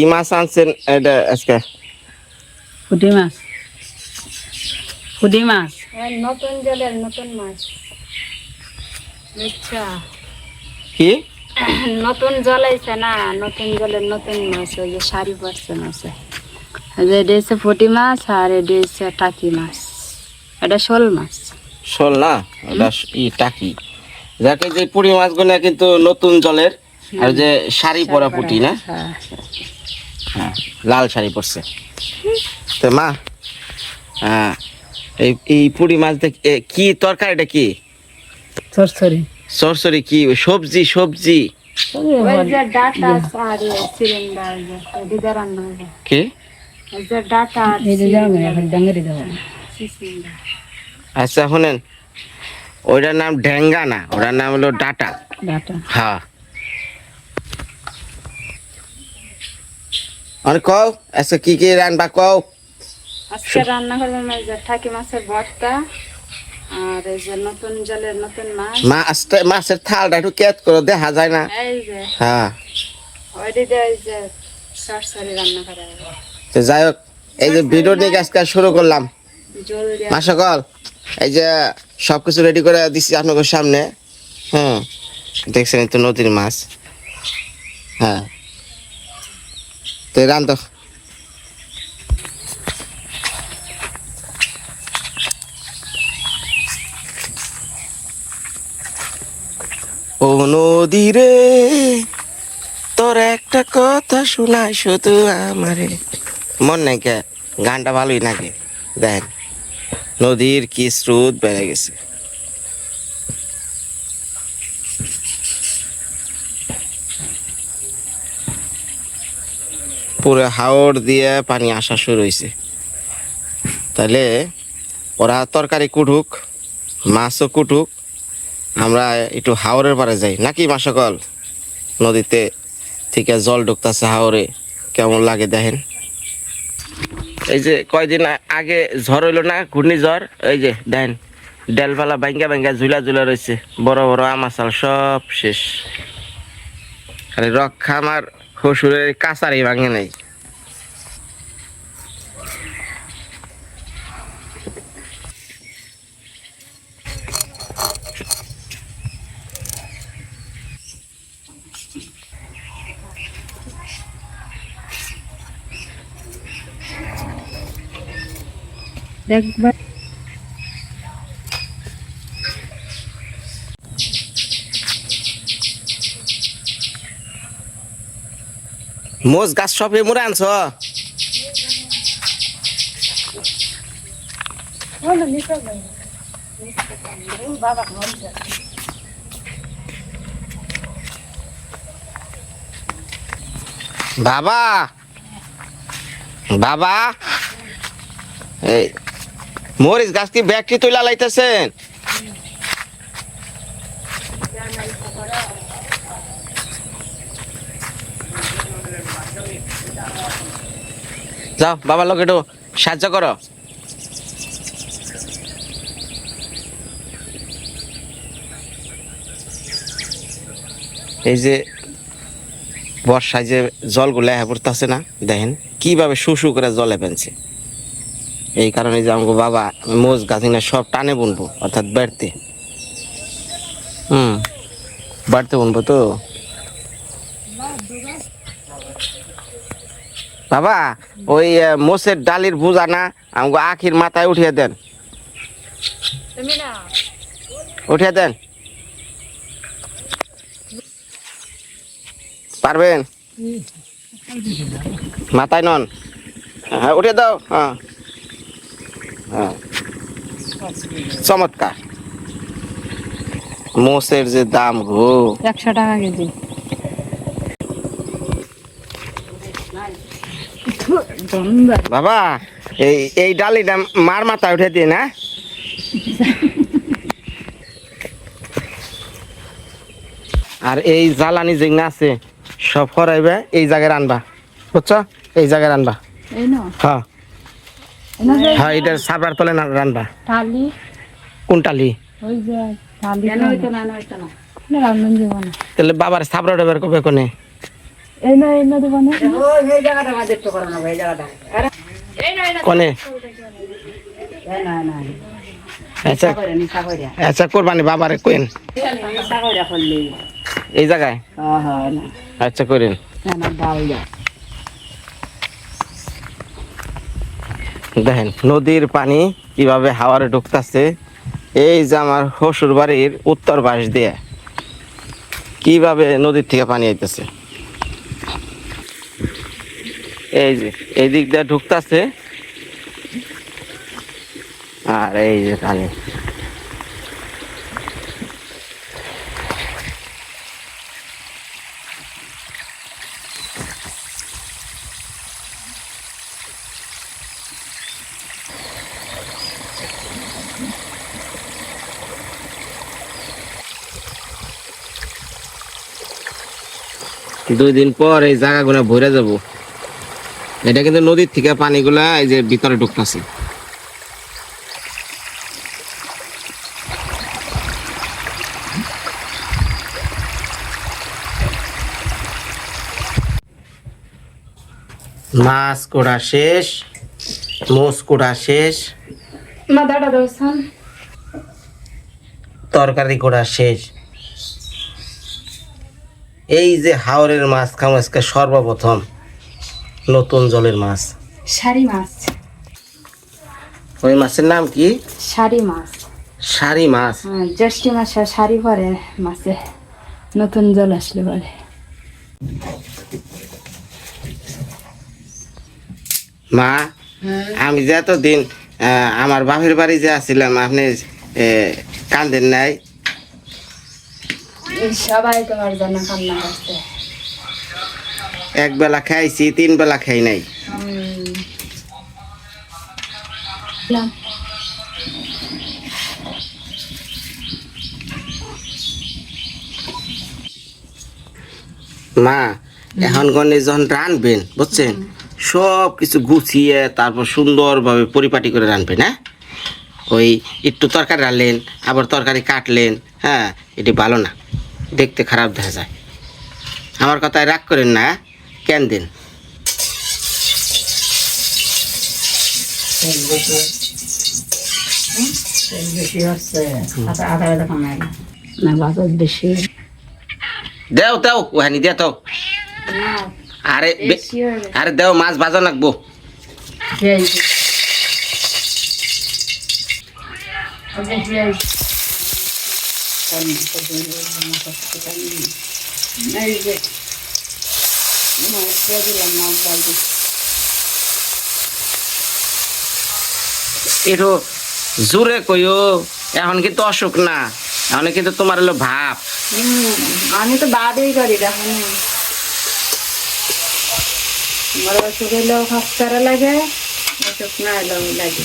কি মাছ আনছেন? এটা আজকে? পুঁটি মাছ। পুঁটি মাছ। আর নতুন জলের নতুন মাছ। আচ্ছা। কি? নতুন জল আইছে না নতুন জলের নতুন মাছ ওই যে শাড়ি পড়ছে মাছে এটা হচ্ছে পুঁটি মাছ আর এটা হচ্ছে টাকি মাছ। এটা শোল মাছ। শোল না? এটা ই টাকি। যাকে যে পুঁটি মাছগুলো কিন্তু নতুন জলের আর যে শাড়ি পরা পুঁটি না? হ্যাঁ লাল শাড়ি পরছে। তো মা হ্যাঁ এই এই পুঁটি মাছ দেখ কি তরকারিটা কি? সরসরি সরসরি কি? সবজি সবজি। ওই যে ডাটা আর সিলিন্ডার দিদা রান্না হবে কি? ওই যে ডাটা আর এই যে যাব এখন ডাঙ্গারি দেবো সিলিন্ডার। আচ্ছা শুনেন ওইটার নাম ঢেঙ্গা না ওটার নাম হলো ডাটা। ডাটা। হ্যাঁ অনেক কও আচ্ছা কি কি রান্না কও? আজকে রান্না করলাম এই যে মাছের ভর্তা আর এই যে নতুন জলের নতুন মাছ। মাছটা মাছের থালটা একটু কেত করে দেখা যায় না। এই যে। হ্যাঁ। ওইটি দিয়ে এই যে সরসরি রান্না করা তো যাই হোক এই যে ভিডিও নিয়ে আজকে শুরু করলাম। জল দিয়ে মা সকল এই যে সব কিছু রেডি করে দিছি আপনাদের সামনে। হ্যাঁ দেখছেন তো নদীর মাছ। হ্যাঁ। তো। রান ও নদী রে, তোর একটা কথা শোনায় শুধু আমারে। মন নাই গানটা ভালোই লাগে দেন নদীর কি স্রোত বেড়ে গেছে। পুরো হাওড় দিয়ে পানি আসা শুরু হয়েছে তাহলে ওরা তরকারি কুটুক, মাছও কুটুক, আমরা একটু হাওড়ের পারে যাই। নাকি মাসকল নদীতে থেকে জল ঢুকতেছে হাওড়ে কেমন লাগে দেখেন? এই যে কয়দিন আগে ঝড় হইল না, ঘূর্ণিঝড়? এই যে দেন ডেলপালা ব্যাঙ্গা ব্যাঙ্গা ঝুলা ঝুলা রয়েছে বড় বড় আমাশাল সব শেষ। খালি রক্ষা আমার শ্বশুরের কাছারি ভাঙে নাই। দেখবা মোজ গাছ সব এমরে আনছ? বাবা! বাবা! এই মরিচ গাছ কি ব্যাগটি তুলা লাইতেছেন? যাও, বাবার লোক একটু সাহায্য করো। এই যে বর্ষায় যে জলগুলো হ্যাঁ পড়তেছে না, দেখেন কীভাবে শু করে জলে ফেলছে। এই কারণে যে আমাকে বাবা মোজ গাছিনা সব টানে বুনবো, অর্থাৎ বাড়তে। হুম, বাড়তে বুনবো তো। বাবা ওই মোষের ডালির ভুজা না আমাকে আখির মাথায় উঠিয়ে দেন। উঠিয়ে দেন। পারবেন? মাথায় নন? হ্যাঁ উঠে দাও। হ্যাঁ। হ্যাঁ। চমৎকার। মোষের যে দাম গো। একশো টাকা কেজি। বাবা এই এই ডালিটা মার মাথায় উঠে দিয়ে না? আর এই জ্বালানি যেগুলো আছে সব ফরাইবে এই জায়গায় আনবা বুঝছ? এই জায়গায় না হ্যাঁ। হ্যাঁ এটার সাবরার তলে না রানবা। কোন টালি? ওই যে থালি কেন? না না কোনে না। এই না দেবো না না। না আচ্ছা। আচ্ছা কোরবানি বাবারে এই জায়গায়? আচ্ছা করেন। দেখেন নদীর পানি কীভাবে হাওয়ারে ঢুকতেছে এই যে আমার শ্বশুর বাড়ির উত্তর পাশ দিয়ে কীভাবে নদীর থেকে পানি আইতেছে। এই যে, এই দিক দিয়ে ঢুকতেছে। আর এই যে পানি দুই দিন পর এই জায়গাগুলো ভরে যাব। এটা কিন্তু নদীর থেকে পানিগুলা এই যে ভিতরে ঢুকতেছে। মাছ কোড়া শেষ মোষ কোড়া শেষ। তরকারি কোড়া শেষ। এই যে হাওরের মাছ খাম আজকে সর্বপ্রথম। নতুন জলের মাছ। শাড়ি মাছ। ওই মাছের নাম কি? শাড়ি মাছ। সারি মাছ। হ্যাঁ, জ্যৈষ্ঠী মাসে শাড়ি পরে মাছে নতুন জল আসলে পরে। মা আমি যে এতদিন আমার বাপের বাড়ি যে আসছিলাম আপনি কান্দেন নাই? সবাই তোমার জন্য কান্না করছে। এক বেলা খাইছি, তিন বেলা খাই নাই। মা, এখন গনে যখন রানবেন, বুঝছেন? সব কিছু গুছিয়ে তারপর সুন্দরভাবে পরিপাটি করে রানবেন হ্যাঁ? ওই একটু তরকারি রানলেন, আবার তরকারি কাটলেন হ্যাঁ? এটি ভালো না, দেখতে খারাপ দেখা যায়। আমার কথায় রাগ করেন না হ্যাঁ? কেন দিন দেও দেও ওহানি দে তো আরে হয়ে। আরে দেও মাছ ভাজা লাগবো এই যে মাছ দিলাম মাছ বালতি একটু জোরে কইও এখন কিন্তু অসুখ না এখন কিন্তু তোমার হলো ভাব। আমি তো বাদেই করি দেখুন আমার অসুখ হলেও লাগে অসুখ না হলেও লাগে।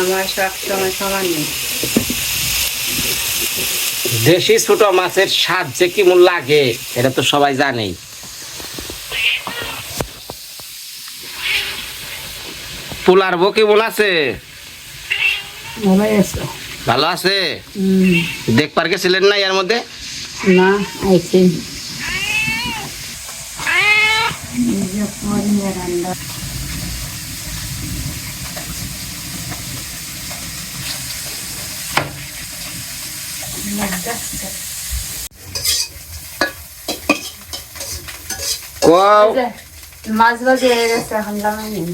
আমার সব সময় সমান নেই। দেশি ছোট মাছের স্বাদ যে কেমন লাগে এটা তো সবাই জানেই। পোলার বউ কেমন আছে। ভালো আছে? দেখবার গেছিলেন না এর মধ্যে? না এই মাছ ভাজি হয়ে গেছে এখন লাগাই নিন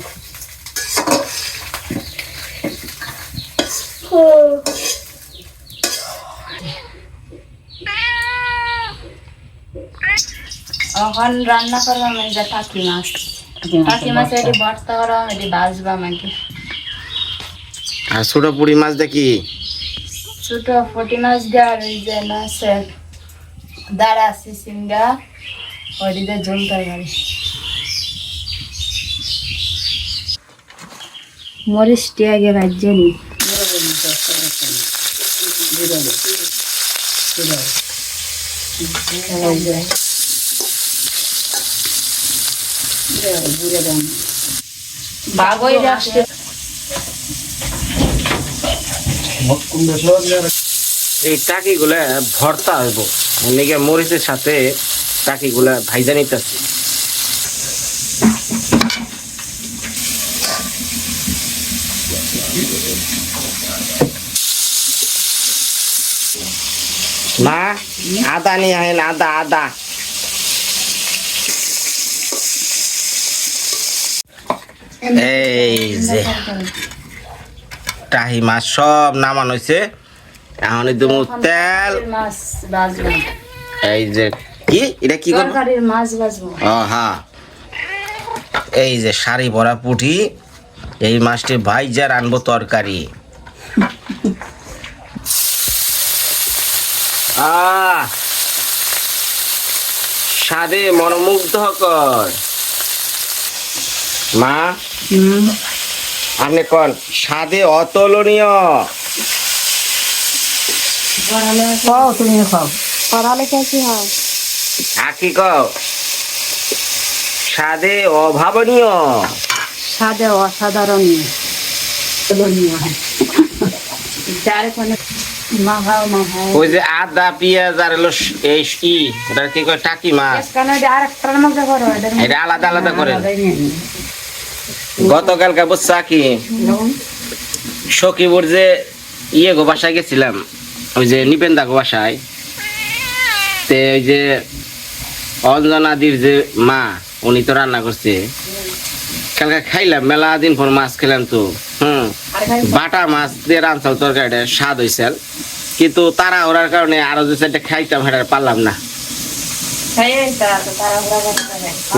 এখন রান্না করলাম যে টাকি মাছ। টাকি মাছ এটি ভর্তা করাম এটি বাজবাম আগে আর ছোট পুরি মাছ দেখি? ছোট ফটি মাছ দিয়ে আর ওই যে না সে দাঁড়া আছে সিঙ্গা ওটিতে ঝোল তরকারি। মরিচটি আগে ভাজ্যে নি বাগই রাখছে এই টাকি গুলা ভর্তা হইব। এদিকে মরিচের সাথে টাকিগুলা ভাইজা নিতেছি মা আদা নিয়ে আহেন আদা আদা। এই যে টাহি মাছ সব নামান হয়েছে এখন দেবো তেল। এই যে কি? এটা কি করব? ও হ্যাঁ এই যে শাড়ি ভরা পুঁটি। এই মাছটি ভাইজার আনব তরকারি। আহ। স্বাদে মনোমুগ্ধকর মা? আপনি কন? স্বাদে অতুলনীয়। পড়ালেখা কি হয়? আকি কও? স্বাদে অভাবনীয়। স্বাদে অসাধারণ ওই যে আদা পেঁয়াজ আর হলো এই ই ওটা কি কয় টাকি মাছ। এটা আলাদা আলাদা করে। গতকালকে বুঝছা কি? যে ইয়ে গো বাসায় গেছিলাম ওই যে নিপেন্দা গো বাসায় তে ওই যে অঞ্জনাদির যে মা উনি তো রান্না করছে। কালকে খাইলাম মেলা দিন পর মাছ খেলাম তো। হুম। বাটা মাছ দিয়ে রান্নাল তরকারিটা স্বাদ হয়েছিল কিন্তু তারা ওরার কারণে আরও যে চারটা খাইতাম হেটার পারলাম না।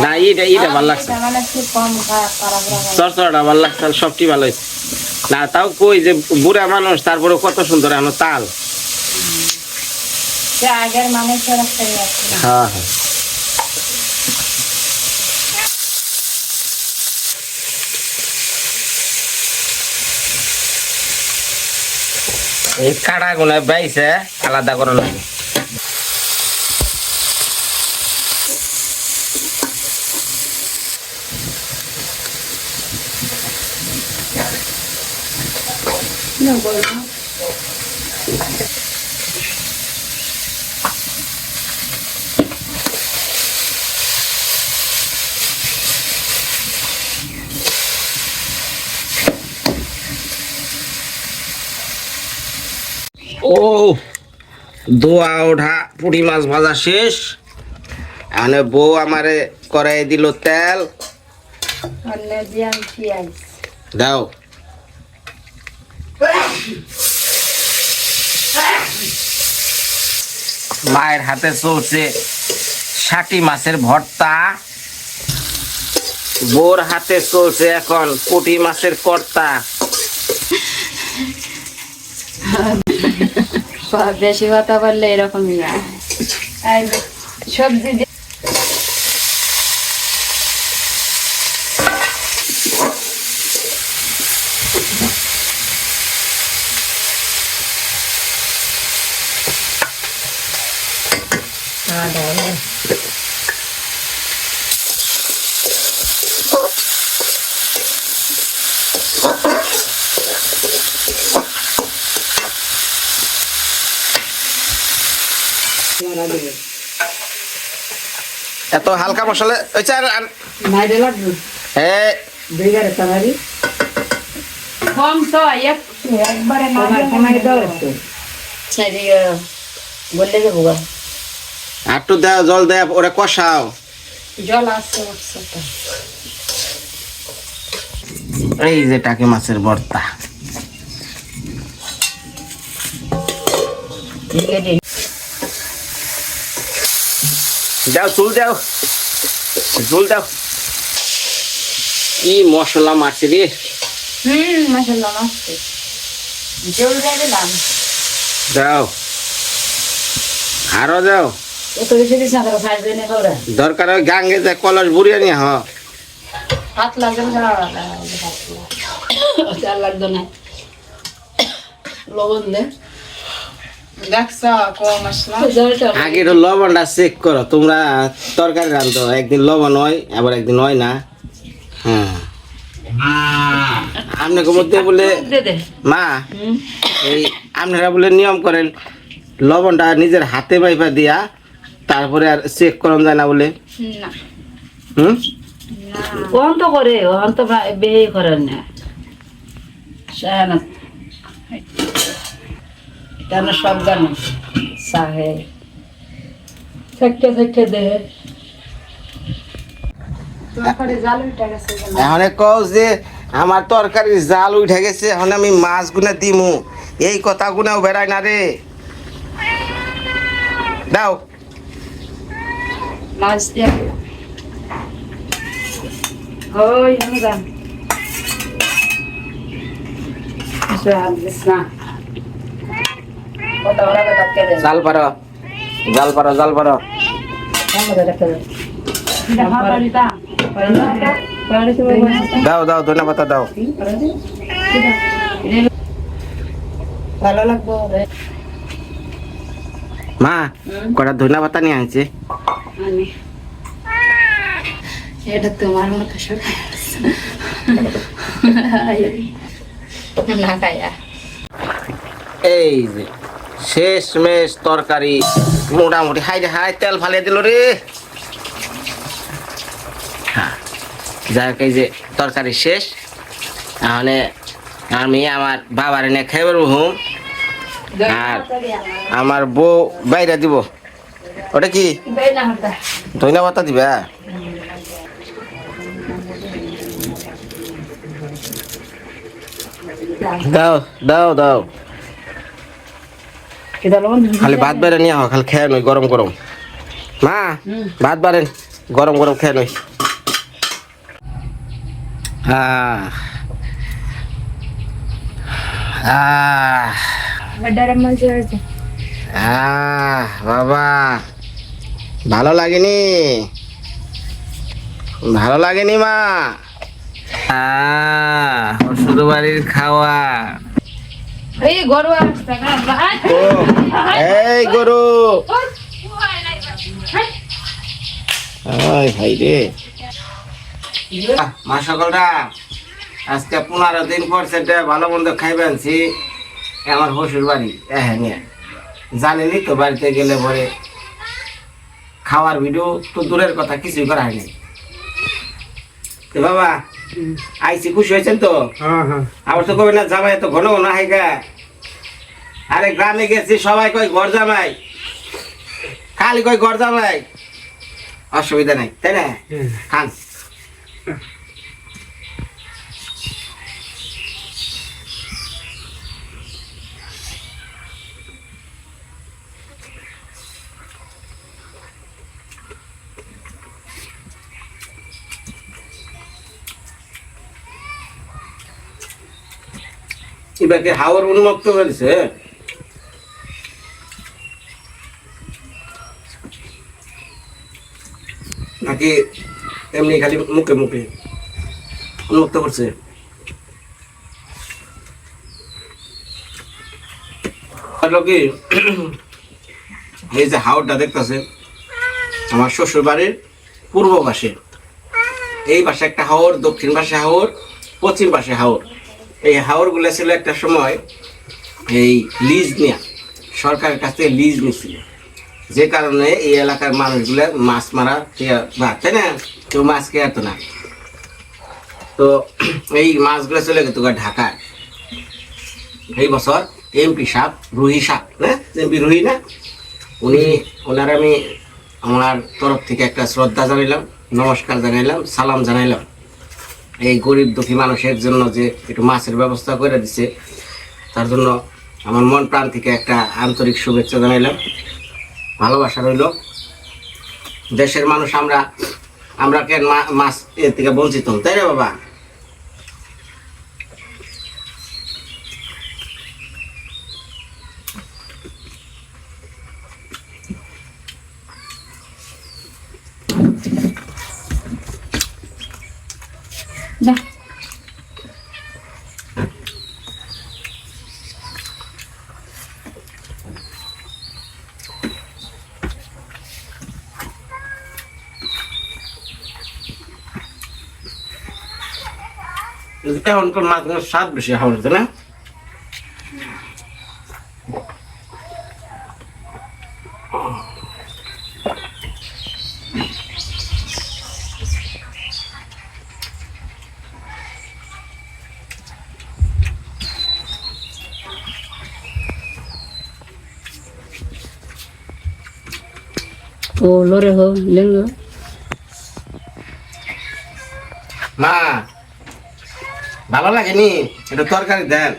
না এইটা এইটা ভালো লাগছে এটা। চরচরটা ভালো লাগছে সবটি ভালো না তাও কই যে বুড়া মানুষ তারপরে কত সুন্দর এখন তাল আগের মানুষের একটা ইয়ে। হ্যাঁ হ্যাঁ এই কাটা গুলো বাইছে আলাদা করে লাগে ও দোয়া ওঠা পুঁটি মাছ ভাজা শেষ। মানে বউ আমারে করাই দিল তেল। দাও। মায়ের হাতে চলছে ষাটি মাছের ভর্তা। বোর হাতে চলছে এখন পুঁটি মাছের কর্তা। বেশি কথা বললে এরকমই সবজি এত হালকা মশলা আর- মাইরে লাগবে? তামারি কম তো একটু একবারে না তোমার দাও একটু এদিকে বললে যাব গা। একটু দাও জল দেয় ওরা কষাও। জল আসছে এই যে টাকি মাছের ভর্তা। দাও চুল দাও। চুল দাও। কি মশলা মারছে রে। হুম মাসাল্লাহ মস্ত জল দিয়ে দিলাম। দাও। আরও দাও। এত বেশি দিস না তারা সাইজ দেনে খাওয়া দরকার হয় গাঙ্গে যায় কলস বুড়িয়ে নিয়ে হ। হাত লাগবে না না। লবণ দে দেখছ কম মশলা জলটা আগে তো লবণটা চেক করো তোমরা তরকারি রান্ধো একদিন লবণ হয় আবার একদিন হয় না। হ্যাঁ। আপনাকে মধ্যে বলে দে দে। মা এই আপনারা বলে নিয়ম করেন লবণটা নিজের হাতে মাইপা দিয়া তারপরে আর চেক করানো যায় না বলে। না। হুম? না। ওহন তো করে ওহন তো করেন না কেন সব গান সাহে থেকে থেকে দেহে গেছে এখন কও যে আমার তরকারি জাল উঠে গেছে এখন আমি মাছ গুনে দিমু। এই কথা গুনাও বেড়ায় না রে। দাও। মাছ দিয়ে ওই আমি গান শাহান বিসনা কত ওরা কথা কে দে জাল পারো। জাল পারো জাল পারো। দাও দাও ধনে পাতা দাও। ভালো লাগবো মা, কটা ধনে পাতা নিয়ে আনছে এটা তোমার মতো সকাল এই যে। শেষ মেশ তরকারি। মোটামুটি। হাই রে, হাই, তেল ফালিয়ে দিল রে। হ্যাঁ যাই হোক, এই যে তরকারি শেষ। তাহলে আমি আমার বাবার এনে খেয়ে বেরবো হুম। আর আমার বউ বাইরে দিব। ওটা কি? ধনিয়া পাতা দিবা? দাও দাও দাও। খালি ভাত বেড়ে নিয়ে খালি খেয়ে নই গরম গরম। মা ভাত বাড়েন গরম গরম খেয়ে নই বাবা। ভালো লাগেনি? ভালো লাগেনি মা? আহ ওষুধ বাড়ির খাওয়া। এই গরু আসছে না ও এই গরু। আয় ভাই রে। মা সকলরা আজকে পনেরো দিন পর সেটা ভালো মন্দ খাইবে আনছি। আমার শ্বশুর বাড়ি। হ্যাঁ নিয়ে। জানেনি তো বাড়িতে গেলে পরে খাওয়ার ভিডিও তো দূরের কথা কিছুই করা হয়নি বাবা আইসি খুশি হয়েছেন তো? আবার তো কবে না জামাই তো ঘন ঘন হাইগা আরে গ্রামে গেছি সবাই কয় ঘর জামাই। খালি কয় ঘর জামাই। অসুবিধা নাই তাই না? খান। এবারে হাওয়ার উন্মুক্ত হয়েছে নাকি এমনি খালি মুখে মুখে উন্মুক্ত করছে? কি এই যে হাওরটা দেখতেছে, আমার শ্বশুর বাড়ির পূর্ব পাশে। এই পাশে একটা হাওর, দক্ষিণ পাশে হাওর, পশ্চিম পাশে হাওর। এই হাওরগুলো ছিল একটা সময় এই লিজ নেয়া, সরকারের কাছ থেকে লিজ নিছিল। যে কারণে এই এলাকার মানুষগুলো মাছ মারা তাই না? কেউ মাছ খেয়ে না। তো এই মাছগুলো চলে গেত ঢাকায়। এই বছর এমপি সাপ রুহি সাহেব, না? এমপি রুহি না? উনি, ওনার আমি আমার তরফ থেকে একটা শ্রদ্ধা জানাইলাম, নমস্কার জানাইলাম, সালাম জানাইলাম। এই গরিব দুঃখী মানুষের জন্য যে একটু মাছের ব্যবস্থা করে দিছে, তার জন্য আমার মন প্রাণ থেকে একটা আন্তরিক শুভেচ্ছা জানাইলাম। ভালোবাসা রইল। দেশের মানুষ আমরা আমরা কেন মাছ এর থেকে বঞ্চিত? তাই না বাবা? এখনকার মাছগুলোর স্বাদ বেশি হাওড়াতে তাই না ও লরে হো লেঙ্গো মা ভালো লাগেনি? এটা তরকারি দেন।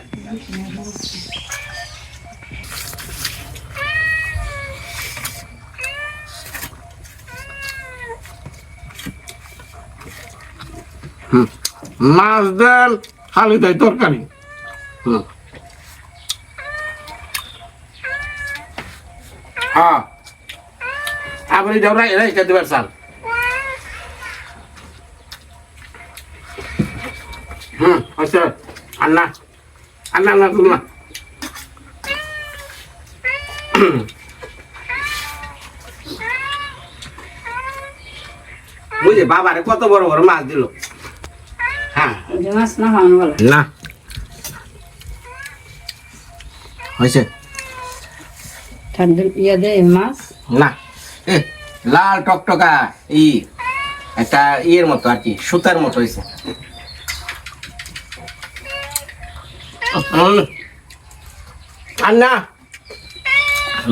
মাছ দেন, খালি দেয় তরকারি। হুম। হ্যাঁ। আপনি যাওয়া এরাই খেতে পারছেন হুম আচ্ছা। আন্না আন্না আন্না তুমি বুঝে বাবারে কত বড় বড় মাছ দিল। হ্যাঁ। মাছ না না হয়েছে। ঠান্ডা ইয়ে দে মাছ। না। এ লাল টকটকা ই একটা ইয়ের মতো আর কি সুতার মতো হয়েছে। আর না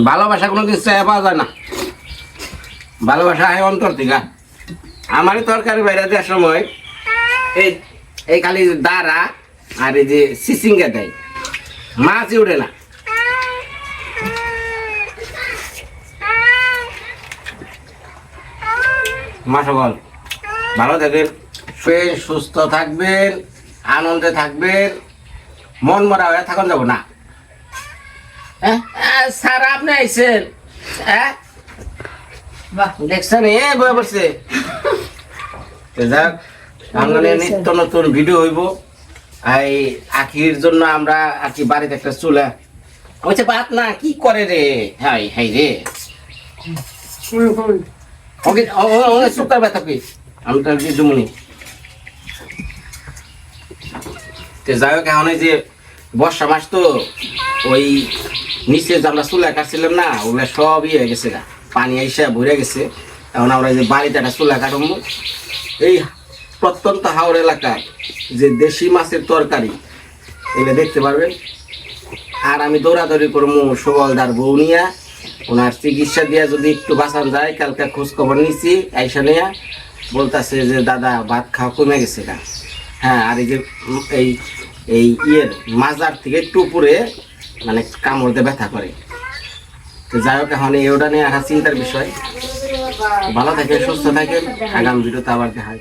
ভালোবাসা কোনো কিছু চাই পাওয়া যায় না। ভালোবাসা হয় অন্তর থেকে। আমারই তরকারি বাইরে দেওয়ার সময় এই এই খালি দাঁড়া আর এই যে সিসিঙ্গা দেয়। মাছই উঠে না। মা সকল, ভালো শুয়ে সুস্থ থাকবেন, আনন্দে থাকবেন। মন মরা হয়ে থাকুন যাব না। হ্যাঁ? স্যার আপনি আইসেন হ্যাঁ? বাহ দেখছেন এ বয়ে তো যাক আমরা নিত্য নতুন ভিডিও হইব। এই আখির জন্য আমরা আর কি বাড়িতে একটা চুলা। বলছে বাত না কি করে রে? হাই হাই রে। ওকে ওকে সুকার ব্যথা কি আমি তো কিছু মনি যাই হোক, এখন যে বর্ষা মাস তো, ওই নিচে যে আমরা চুলা কাটছিলাম না, ওগুলো সব ইয়ে হয়ে গেছে পানি এসে ভরে গেছে। এখন আমরা যে বাড়িতে একটা চুলা কাটবো এই প্রত্যন্ত হাওড় এলাকায় যে দেশি মাছের তরকারি, এগুলো দেখতে পারবেন। আর আমি দৌড়াদৌড়ি করব সুবলদার বউ নিয়া, ওনার চিকিৎসা দিয়া যদি একটু বাঁচান যায়, কালকে খোঁজ খবর নিছি, আইসা নিয়া, বলতাছে যে, দাদা, ভাত খাওয়া কমে গেছে না হ্যাঁ আর এই যে, এই এই ইয়ের মাজার থেকে একটু উপরে মানে কামড়তে ব্যথা করে। তো যাই হোক, এখন এই ওটা নিয়ে চিন্তার বিষয়। ভালো থাকে সুস্থ থাকে আগাম ভিডিওতে আবার দেখা